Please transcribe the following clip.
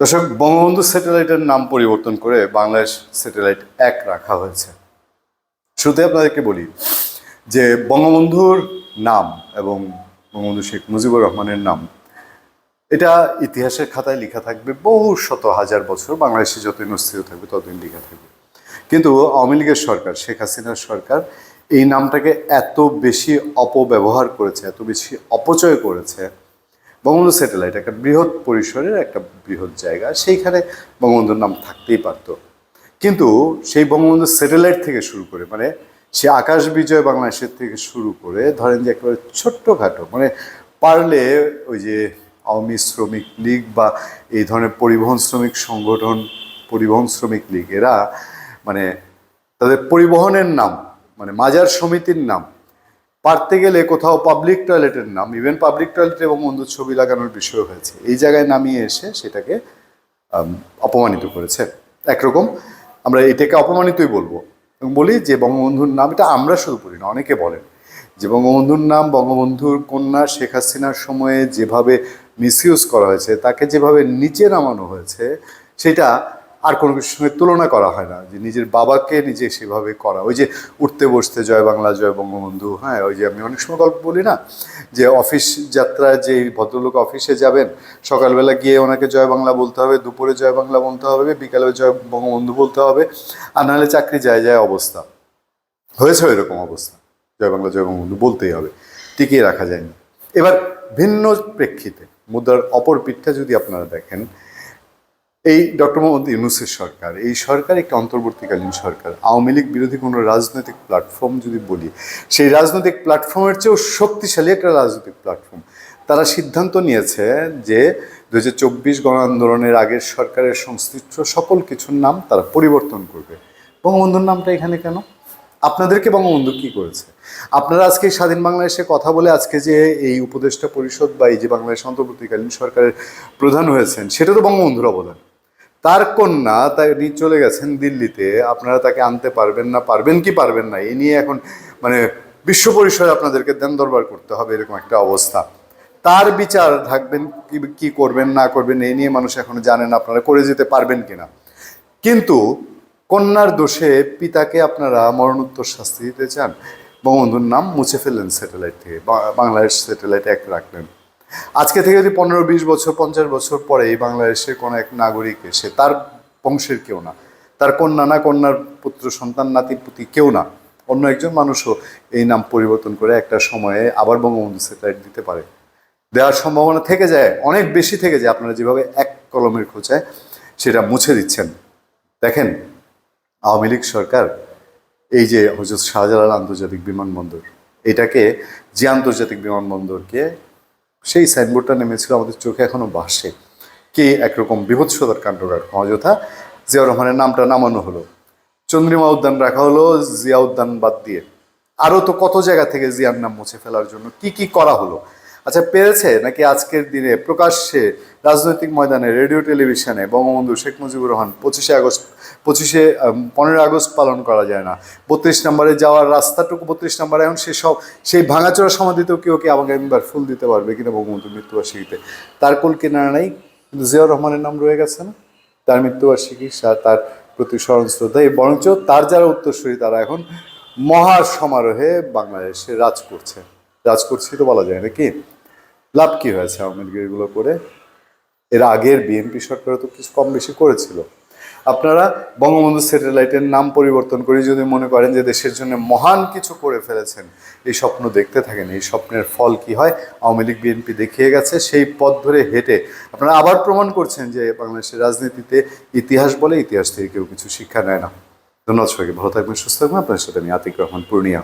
দর্শক, বঙ্গবন্ধু স্যাটেলাইটের নাম পরিবর্তন করে বাংলাদেশ স্যাটেলাইট এক রাখা হয়েছে। শুরুতে আপনাদেরকে বলি যে বঙ্গবন্ধুর নাম এবং বঙ্গবন্ধু শেখ মুজিবুর রহমানের নাম, এটা ইতিহাসের খাতায় লেখা থাকবে বহু শত হাজার বছর। বাংলাদেশে যতদিন অস্থির থাকবে, ততদিন লেখা থাকবে। কিন্তু আওয়ামী লীগের সরকার, শেখ হাসিনার সরকার এই নামটাকে এত বেশি অপব্যবহার করেছে, এত বেশি অপচয় করেছে বঙ্গবন্ধু স্যাটেলাইট একটা বৃহৎ পরিসরের একটা বৃহৎ জায়গা, সেইখানে বঙ্গবন্ধুর নাম থাকতেই পারত। কিন্তু সেই বঙ্গবন্ধু স্যাটেলাইট থেকে শুরু করে মানে সে আকাশ বিজয় বাংলাদেশের থেকে শুরু করে, ধরেন যে একেবারে ছোট্টখাটো মানে পারলে ওই যে আওয়ামী শ্রমিক লীগ বা এই ধরনের পরিবহন শ্রমিক সংগঠন, পরিবহন শ্রমিক লীগ, এরা মানে তাদের পরিবহনের নাম মানে মাজার সমিতির নাম পারতে গেলে কোথাও পাবলিক টয়লেটের নাম ইভেন পাবলিক টয়লেট এবং বন্ধুর ছবি লাগানোর বিষয় হয়েছে। এই জায়গায় নামিয়ে এসে সেটাকে অপমানিত করেছে। একরকম আমরা এটাকে অপমানিতই বলব এবং বলি যে বঙ্গবন্ধুর নাম, এটা আমরা শুধু বলি না, অনেকে বলেন যে বঙ্গবন্ধুর নাম, বঙ্গবন্ধুর কন্যা শেখ হাসিনার সময়ে যেভাবে মিসইউজ করা হয়েছে, তাকে যেভাবে নিচে নামানো হয়েছে, সেটা আর কোনো কিছুর সঙ্গে তুলনা করা হয় না। যে নিজের বাবাকে নিজে সেভাবে করা। ওই যে উঠতে বসতে জয় বাংলা, জয় বঙ্গবন্ধু হ্যাঁ ওই যে আমি অনেক সময় গল্প বলি না, যে অফিস যাত্রায় যে ভদ্রলোক অফিসে যাবেন, সকালবেলা গিয়ে ওনাকে জয় বাংলা বলতে হবে, দুপুরে জয় বাংলা বলতে হবে, বিকালে জয় বঙ্গবন্ধু বলতে হবে, আর নাহলে চাকরি যায় যায় অবস্থা। হয়েছে এরকম অবস্থা। জয় বাংলা, জয় বঙ্গবন্ধু বলতেই হবে। টিকিয়ে রাখা যায়নি। এবার ভিন্ন প্রেক্ষিতে, মুদ্রার অপর পিঠটা যদি আপনারা দেখেন এই ডক্টর মোহাম্মদ ইউনুসের সরকার, এই সরকার একটি অন্তর্বর্তীকালীন সরকার। আওয়ামী লীগ বিরোধী কোনো রাজনৈতিক প্ল্যাটফর্ম যদি বলি, সেই রাজনৈতিক প্ল্যাটফর্মের চেয়েও শক্তিশালী একটা রাজনৈতিক প্ল্যাটফর্ম তারা সিদ্ধান্ত নিয়েছে যে দু হাজার চব্বিশ গণ আন্দোলনের আগের সরকারের সংশ্লিষ্ট সকল কিছুর নাম তারা পরিবর্তন করবে। বঙ্গবন্ধুর নামটা এখানে কেন? আপনাদেরকে বঙ্গবন্ধু কি করেছে? আপনারা আজকে স্বাধীন বাংলাদেশে কথা বলে আজকে যে এই উপদেষ্টা পরিষদ বা এই যে বাংলাদেশ অন্তর্বর্তীকালীন সরকারের প্রধান হয়েছেন, সেটা তো বঙ্গবন্ধুর অবদান। তার কন্যা তিনি চলে গেছেন দিল্লিতে। আপনারা তাকে আনতে পারবেন না, পারবেন কি পারবেন না এই নিয়ে এখন মানে বিশ্ব পরিসরে আপনাদেরকে দেন দরবার করতে হবে, এরকম একটা অবস্থা। তার বিচার থাকবেন, কি করবেন, না করবেন এই নিয়ে মানুষ এখনও জানেন আপনারা করে যেতে পারবেন কিনা। কিন্তু কন্যার দোষে পিতাকে আপনারা মরণোত্তর শাস্তি দিতে চান। বঙ্গবন্ধুর নাম মুছে ফেললেন স্যাটেলাইট থেকে বাংলাদেশ স্যাটেলাইট এক রাখলেন। আজকে থেকে যদি পনেরো, বিশ বছর, পঞ্চাশ বছর পরে এই বাংলাদেশের কোনো এক নাগরিক এসে, তার বংশের কেউ না, তার কন্যা না, কন্যার পুত্র, সন্তান নাতি পুতি কেউ না, অন্য একজন মানুষও এই নাম পরিবর্তন করে একটা সময়ে আবার বঙ্গবন্ধু স্যাটেলাইট দিতে পারে। দেওয়ার সম্ভাবনা থেকে যায়, অনেক বেশি থেকে যায়, আপনারা যেভাবে এক কলমের খোঁচায় সেটা মুছে দিচ্ছেন। দেখেন, আওয়ামী লীগ সরকার, এই যে হজরত শাহজালাল আন্তর্জাতিক বিমানবন্দর, এটাকে যে আন্তর্জাতিক বিমানবন্দরকে সেই সাইনবোর্ডটা নেমেছিল আমাদের চোখে এখনও বাসে কে একরকম বিভৎসতার কাণ্ডকার? অযথা জিয়াউর রহমানের নামটা নামানো হলো। চন্দ্রিমা উদ্যান রাখা হলো জিয়া উদ্যান বাদ দিয়ে। আরও তো কত জায়গা থেকে জিয়ার নাম মুছে ফেলার জন্য কি কি করা হলো? আচ্ছা পেরেছে নাকি আজকের দিনে প্রকাশ্যে রাজনৈতিক ময়দানে রেডিও, টেলিভিশনে বঙ্গবন্ধু শেখ মুজিবুর রহমান পঁচিশে আগস্ট, পঁচিশে পনেরোই আগস্ট পালন করা যায় না? বত্রিশ নম্বরে যাওয়ার রাস্তাটুকু বত্রিশ নম্বরে, এখন সে সব, সেই ভাঙাচোরা সমাধিতেও কেউ কি আমাকে একবার ফুল দিতে পারবে কিনা বঙ্গবন্ধুর মৃত্যুবার্ষিকীতে? তার কুল কিনারা নেই, কিন্তু জিয়াউর রহমানের নাম রয়ে গেছে না? তার মৃত্যুবার্ষিকী তার প্রতি স্মরণ শ্রদ্ধা এই বরঞ্চ তার যারা উত্তরসূরি, তারা এখন মহা সমারোহে বাংলাদেশে রাজ করছে। রাজ করছি তো বলা যায় নাকি? লাভ কি হয়েছে আওয়ামী লীগের এগুলো করে? এর আগের বিএনপি সরকারও তো কিছু কম বেশি করেছিল। আপনারা বঙ্গবন্ধু স্যাটেলাইটের নাম পরিবর্তন করে যদি মনে করেন যে দেশের জন্য মহান কিছু করে ফেলেছেন, এই স্বপ্ন দেখতে থাকেন, এই স্বপ্নের ফল কি হয়? আওয়ামী লীগ বিএনপি দেখিয়ে গেছে, সেই পথ ধরে হেঁটে। আপনারা আবার প্রমাণ করছেন যে বাংলাদেশের রাজনীতিতে ইতিহাস বলে ইতিহাস থেকে কেউ কিছু শিক্ষা নেয় না। ধন্যবাদ সবাইকে, ভালো থাকবেন, সুস্থ থাকবেন। আপনার সাথে আমি আতিক রহমান, পূর্ণিয়া।